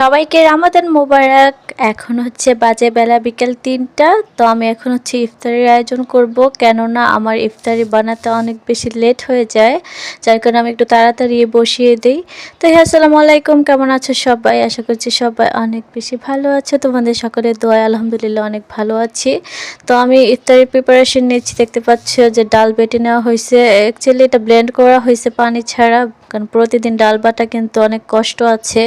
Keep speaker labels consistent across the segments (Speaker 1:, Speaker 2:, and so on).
Speaker 1: সবাইকে রামাদান মোবারক। এখন হচ্ছে বাজে বেলা বিকেল তিনটা। তো আমি এখন হচ্ছে ইফতারির আয়োজন করব। কেননা আমার ইফতারি বানাতে অনেক বেশি লেট হয়ে যায়। যার কারণে আমি একটু তাড়াতাড়ি বসিয়ে দিই। তো হ্যাঁ আসসালামু আলাইকুম। কেমন আছো সবাই? আশা করছি সবাই অনেক বেশি ভালো আছে। তোমাদের সকলের দোয়া আলহামদুলিল্লাহ অনেক ভালো আছি। তো আমি ইফতারির প্রিপারেশন নিচ্ছি। দেখতে পাচ্ছ যে ডাল বেটে নেওয়া হয়েছে। অ্যাকচুয়ালি এটা ব্লেন্ড করা হয়েছে পানি ছাড়া। কারণ প্রতিদিন ডাল বাটা কিন্তু অনেক কষ্ট আছে।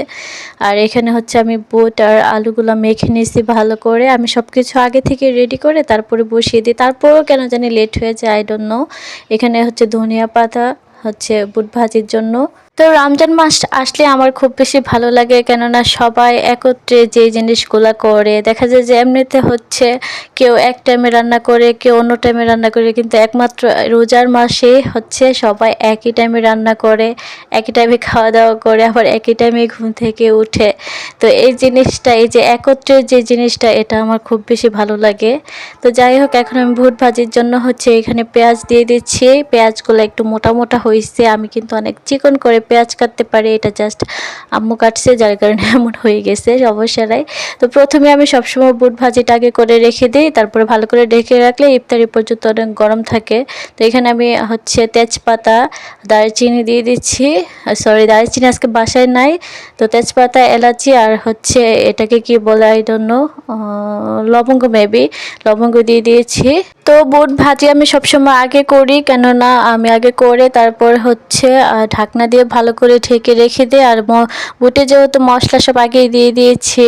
Speaker 1: আর এখানে হচ্ছে আমি বুট আর আলুগুলো মেখে নিয়েছি ভালো করে। আমি সব কিছু আগে থেকে রেডি করে তারপরে বসিয়ে দিই। তারপরেও কেন জানি লেট হয়ে যায় আই ডোন্ট নো এখানে হচ্ছে ধনিয়া পাতা, হচ্ছে বুট ভাজির জন্য। তো রমজান মাস আসলে আমার খুব বেশি ভালো লাগে কেননা সবাই একত্রে যে জিনিসগুলো করে। দেখা যায় যে এমনিতে হচ্ছে কেউ এক টাইমে রান্না করে, কেউ অন্য টাইমে রান্না করে, কিন্তু একমাত্র রোজার মাসে হচ্ছে সবাই একই টাইমে রান্না করে, একই টাইমে খাওয়া দাওয়া করে, আবার একই টাইমে ঘুম থেকে উঠে। তো এই জিনিসটা, এই যে একত্রে যে জিনিসটা, এটা আমার খুব বেশি ভালো লাগে। তো যাই হোক, এখন আমি ভুট ভাজির জন্য হচ্ছে এখানে পেঁয়াজ দিয়ে দিচ্ছি। পেঁয়াজগুলো একটু মোটা মোটা হয়েছে, আমি কিন্তু অনেক চিকন করে পেঁয়াজ কাটতে পারে, এটা জাস্ট আম্মু কাটছে, যার কারণে এমন হয়ে গেছে সমস্যারাই তো প্রথমে আমি সবসময় বুট ভাজিটা আগে করে রেখে দিই, তারপরে ভালো করে ঢেকে রাখলে ইফতারি পর্যন্ত অনেক গরম থাকে। তো এখানে আমি হচ্ছে তেজপাতা, দারচিনি দিয়ে দিচ্ছি। সরি দারচিনি আজকে বাসায় নাই। তো তেজপাতা, এলাচি আর হচ্ছে এটাকে কি বলে আই জন্য লবঙ্গ মেবি লবঙ্গ দিয়ে দিয়েছি। তো বুট ভাজি আমি সবসময় আগে করি, কেননা আমি আগে করে তারপর হচ্ছে ঢাকনা দিয়ে ভালো করে ঢেকে রেখে দিই আর বুটে যেহেতু মশলা সব আগেই দিয়ে দিয়েছি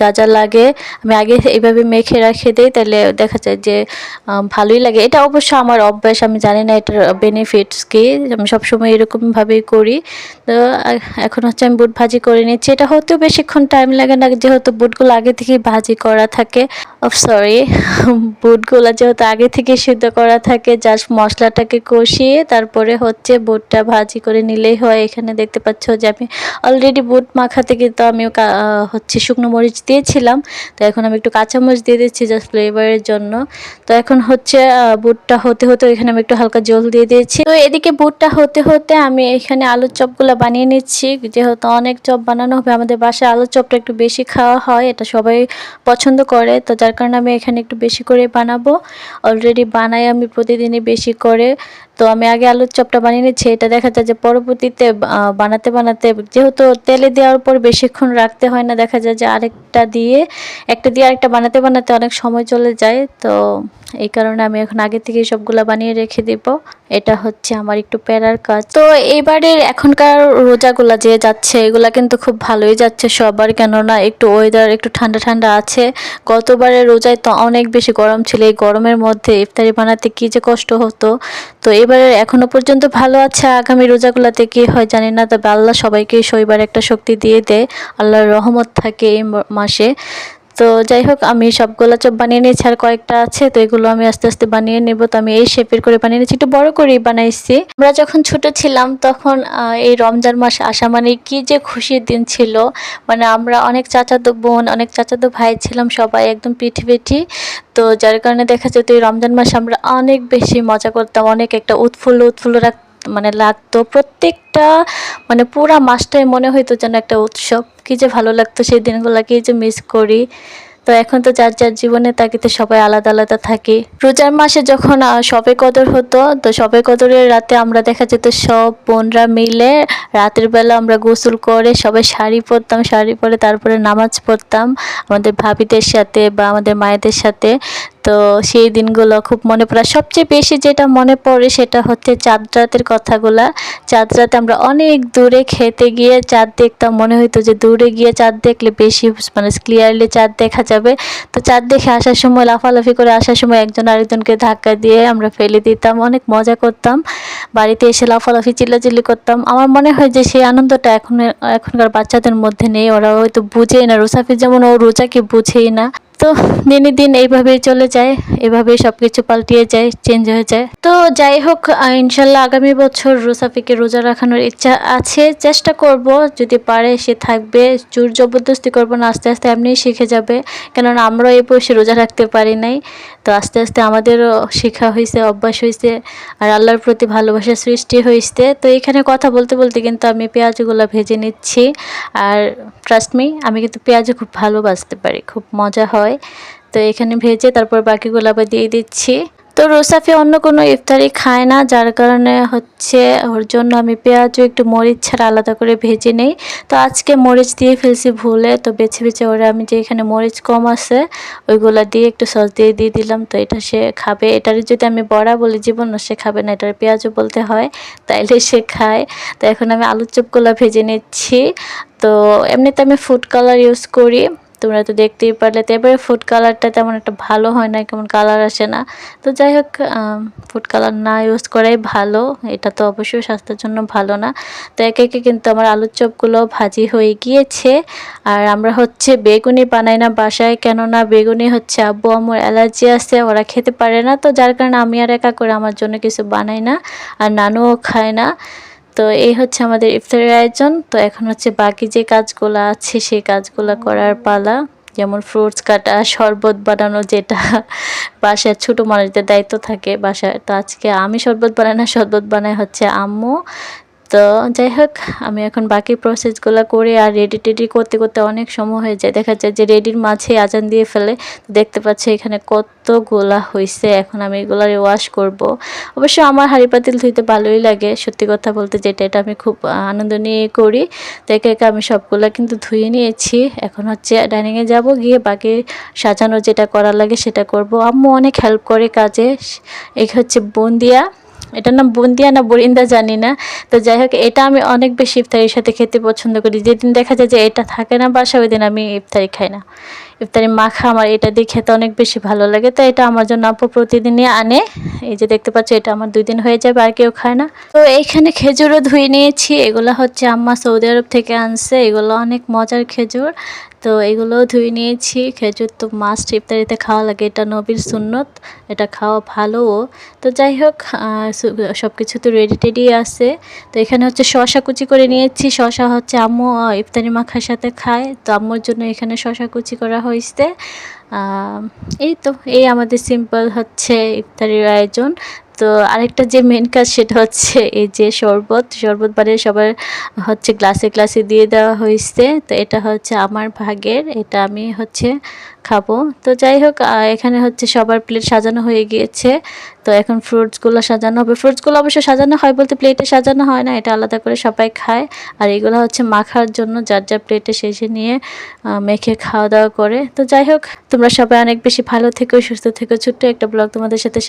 Speaker 1: যা যা লাগে, আমি আগে এইভাবে মেখে রেখে দিই, তাহলে দেখা যায় যে ভালোই লাগে। এটা অবশ্য আমার অভ্যাস, আমি জানি না এটার বেনিফিটস কি, আমি সবসময় এরকমভাবেই করি। তো এখন হচ্ছে আমি বুট ভাজি করে নিচ্ছি। এটা হতেও বেশিক্ষণ টাইম লাগে না, যেহেতু বুটগুলো আগে থেকেই ভাজি করা থাকে। সরি বুটগুলো যেহেতু আগে থেকে সিদ্ধ করা থাকে জাস্ট মশলাটাকে কষিয়ে তারপরে হচ্ছে বুটটা ভাজি করে নিলেই হয় এখানে দেখতে পাচ্ছ যে আমি অলরেডি বুট মাখাতে কিন্তু আমি হচ্ছে শুকনো মরিচ দিয়েছিলাম। তো এখন আমি একটু কাঁচামরিচ দিয়ে দিচ্ছি জাস্ট ফ্লেভারের জন্য। তো এখন হচ্ছে বুটটা হতে হতে এখানে আমি একটু হালকা জল দিয়ে দিয়েছি। তো এদিকে বুটটা হতে হতে আমি এখানে আলুর চপগুলো বানিয়ে নিচ্ছি। যেহেতু অনেক চপ বানানো হবে, আমাদের বাসায় আলুর চপটা একটু বেশি খাওয়া হয়, এটা সবাই পছন্দ করে। তো যার কারণে আমি এখানে একটু বেশি করে বানাবো। অলরেডি বানাই আমি প্রতিদিনই বেশি করে। তো আমি আগে আলুর চপটা বানিয়ে নিচ্ছি। এটা দেখা যায় যে পরবর্তীতে বানাতে বানাতে যেহেতু তেলে দেওয়ার পর বেশিক্ষণ রাখতে হয় না, দেখা যায় যে আরেকটা দিয়ে, একটা দিয়ে আরেকটা বানাতে বানাতে অনেক সময় চলে যায়। তো এই কারণে আমি এখন আগে থেকে সবগুলা বানিয়ে রেখে দিব। এটা হচ্ছে আমার একটু প্যারার কাজ। তো এবারের এখনকার রোজাগুলা যে যাচ্ছে, এগুলা কিন্তু খুব ভালোই যাচ্ছে সবার, কেননা একটু ওয়েদার একটু ঠান্ডা ঠান্ডা আছে। গতবারের রোজায় তো অনেক বেশি গরম ছিল। এই গরমের মধ্যে ইফতারি বানাতে কি যে কষ্ট হতো। তো এবারে এখনও পর্যন্ত ভালো আছে, আগামী রোজাগুলাতে কি হয় জানি না, তবে আল্লাহ সবাইকে শৈবার একটা শক্তি দিয়ে দেয়। আল্লাহর রহমত থাকে এই মাসে। তো যাই হোক, আমি সবগুলো চপ বানিয়ে নিয়েছি আর কয়েকটা আছে, তো এগুলো আমি আস্তে আস্তে বানিয়ে নেব। তো আমি এই শেপের করে বানিয়ে নিয়েছি, একটু বড় করেই বানাইছি। আমরা যখন ছোট ছিলাম তখন এই রমজান মাস আসা মানে কি যে খুশির দিন ছিল। মানে আমরা অনেক চাচাতো বোন, অনেক চাচাতো ভাই ছিলাম সবাই একদম পিঠি পিঠি। তো যার কারণে দেখা যেত এই রমজান মাসে আমরা অনেক বেশি মজা করতাম, অনেক একটা উৎফুল্ল উৎফুল্ল রাখ মানে লাগতো। প্রত্যেকটা মানে পুরা মাসটাই মনে হইতো যেন একটা উৎসব। কি যে ভালো লাগতো সেই দিনগুলো কি যে মিস করি। তো এখন তো যার যার জীবনে তাকিতে সবাই আলাদা আলাদা থাকি। রোজার মাসে যখন শবে কদর হতো, তো শবে কদরের রাতে আমরা দেখা যেত সব বোনরা মিলে রাতের বেলা আমরা গোসল করে সবাই শাড়ি পরতাম, শাড়ি পরে তারপরে নামাজ পড়তাম। আমাদের ভাবিদের সাথে বা আমাদের মায়েদের সাথে। তো সেই দিনগুলো খুব মনে পড়ে। সবচেয়ে বেশি যেটা মনে পড়ে সেটা হচ্ছে চাঁদ রাতের কথাগুলা। চাঁদ রাতে আমরা অনেক দূরে খেতে গিয়ে চাঁদ দেখতাম। মনে হইতো যে দূরে গিয়ে চাঁদ দেখলে বেশি মানে ক্লিয়ারলি চাঁদ দেখা যাবে। তো চাঁদ দেখে আসার সময়, লাফালাফি করে আসার সময় একজন আরেকজনকে ধাক্কা দিয়ে আমরা ফেলে দিতাম। অনেক মজা করতাম। বাড়িতে এসে লাফালাফি, চিল্লাচিল্লি করতাম। আমার মনে হয় যে সেই আনন্দটা এখন, এখনকার বাচ্চাদের মধ্যে নেই। ওরা হয়তো বুঝেই না। রোসাফি যেমন ও রোজাকে বুঝেই না। তো দিনে দিন এইভাবেই চলে যায় এভাবেই সব কিছু পাল্টিয়ে যায় চেঞ্জ হয়ে যায়। তো যাই হোক ইনশাল্লাহ আগামী বছর রোসাফিকে রোজা রাখানোর ইচ্ছা আছে, চেষ্টা করব, যদি পারে সে থাকবে জোর জবরদস্তি করব না, আস্তে আস্তে এমনিই শিখে যাবে, কেননা আমরাও এই বয়সে রোজা রাখতে পারি নাই। তো আস্তে আস্তে আমাদেরও শেখা হয়েছে অভ্যাস হয়েছে আর আল্লাহর প্রতি ভালোবাসা সৃষ্টি হয়েছে তো এখানে কথা বলতে বলতে কিন্তু আমি পেঁয়াজগুলো ভেজে নিচ্ছি, আর ট্রাস্ট মি আমি কিন্তু পেঁয়াজও খুব ভালো বাজতে পারি, খুব মজা হয়। তো এখানে ভেজে তারপর বাকিগুলো আবার দিয়ে দিচ্ছি। তো রোসাফি অন্য কোনো ইফতারি খায় না, যার কারণে হচ্ছে ওর জন্য আমি পেঁয়াজও একটু মরিচ ছাড়া আলাদা করে ভেজে নেই। তো আজকে মরিচ দিয়ে ফেলছি ভুলে, তো বেছে বেছে ওরা আমি যে এখানে মরিচ কম আছে, ওইগুলো দিয়ে একটু সস দিয়ে দিয়ে দিলাম, তো এটা সে খাবে। এটার যদি আমি বড়া বলি জীবন সে খাবে না, এটার পেঁয়াজও বলতে হয়, তাইলে সে খায়। তো এখন আমি আলুর চপগুলো ভেজে নিচ্ছি। তো এমনিতে আমি ফুড কালার ইউজ করি। তোমরা তো দেখতেই পারলে তো এবারে ফুড কালারটা তেমন একটা ভালো হয় না, কেমন কালার আসে না। তো যাই হোক ফুড কালার না ইউজ করাই ভালো, এটা তো অবশ্যই স্বাস্থ্যের জন্য ভালো না। তো একে একে কিন্তু আমার আলুর চপগুলো ভাজি হয়ে গিয়েছে। আর আমরা হচ্ছে বেগুনি বানাই না বাসায়, কেননা বেগুনি হচ্ছে আব্বু আমার অ্যালার্জি আছে, ওরা খেতে পারে না। তো যার কারণে আমি আর একা করে আমার জন্য কিছু বানাই না, আর নানুও খায় না। তো এই হচ্ছে আমাদের ইফতারের আয়োজন। তো এখন হচ্ছে বাকি যে কাজগুলো আছে, সেই কাজগুলো করার পালা। যেমন ফ্রুটস কাটা, শরবত বানানো যেটা বাসায় ছোটো মানুষদের দায়িত্ব থাকে বাসায়। তো আজকে আমি শরবত বানাই না, শরবত বানাই হচ্ছে আম্মু। তো যাই হোক, আমি এখন বাকি প্রসেসগুলো করে আর রেডি টেডি করতে করতে অনেক সময় হয়ে যায়। দেখা যায় যে রেডির মাঝে আজান দিয়ে ফেলে। দেখতে পাচ্ছি এখানে কতগুলা হয়েছে এখন আমি এগুলার ওয়াশ করব। অবশ্য আমার হাঁড়ি পাতিল ধুইতে ভালোই লাগে। সত্যি কথা বলতে যেটা, এটা আমি খুব আনন্দ নিয়ে করি। তো একে একে আমি সবগুলা কিন্তু ধুয়ে নিয়েছি। এখন হচ্ছে ডাইনিংয়ে যাব, গিয়ে বাকি সাজানো যেটা করার লাগে সেটা করব। আম্মু অনেক হেল্প করে কাজে। এই হচ্ছে বন্দিয়া। এটার নাম বুন্দিয়া না বরিন্দা জানি না। তো যাই হোক এটা আমি অনেক বেশি ইফতারির সাথে খেতে পছন্দ করি। যেদিন দেখা যায় যে এটা থাকে না বাসা ওই দিন আমি ইফতারি খাই না। ইফতারি মাখা আমার এটা দিয়ে খেতে অনেক বেশি ভালো লাগে, তো এটা আমার জন্য আপু প্রতিদিনই আনে। এই যে দেখতে পাচ্ছ, এটা আমার দুই দিন হয়ে যাবে, আর কেউ খায় না। তো এইখানে খেজুরও ধুয়ে নিয়েছি, এগুলো হচ্ছে আম্মা সৌদি আরব থেকে আনছে, এগুলো অনেক মজার খেজুর। তো এগুলোও ধুয়ে নিয়েছি, খেজুর তো মাস্ট ইফতারিতে খাওয়া লাগে, এটা নবীর সুন্নত, এটা খাওয়া ভালোও তো যাই হোক সব কিছু তো রেডি টেডি আছে। তো এখানে হচ্ছে শশা কুচি করে নিয়েছি শশা হচ্ছে আম্মু ইফতারি মাখার সাথে খায়, তো আম্মুর জন্য এখানে শশা কুচি করা হয়েছে এই তো এই আমাদের সিম্পল হচ্ছে ইফতারির আয়োজন। তো আরেকটা যে মেন কাজ সেটা হচ্ছে এই যে শরবত। শরবত বানিয়ে সবার হচ্ছে গ্লাসে গ্লাসে দিয়ে দেওয়া হয়েছে। তো এটা হচ্ছে আমার ভাগের। এটা আমি হচ্ছে খাব। তো যাই হোক এখানে হচ্ছে সবার প্লেট সাজানো হয়ে গিয়েছে। তো এখন ফ্রুটসগুলো সাজানো হবে। ফ্রুটসগুলো অবশ্য সাজানো হয় বলতে প্লেটে সাজানো হয় না। এটা আলাদা করে সবাই খায়। আর এগুলো হচ্ছে মাখার জন্য যার যার প্লেটে শেষে নিয়ে মেখে খাওয়া দাওয়া করে। তো যাই হোক, তোমরা সবাই অনেক বেশি ভালো থেকো, সুস্থ থেকো। ছোট্ট একটা ব্লগ তোমাদের সাথে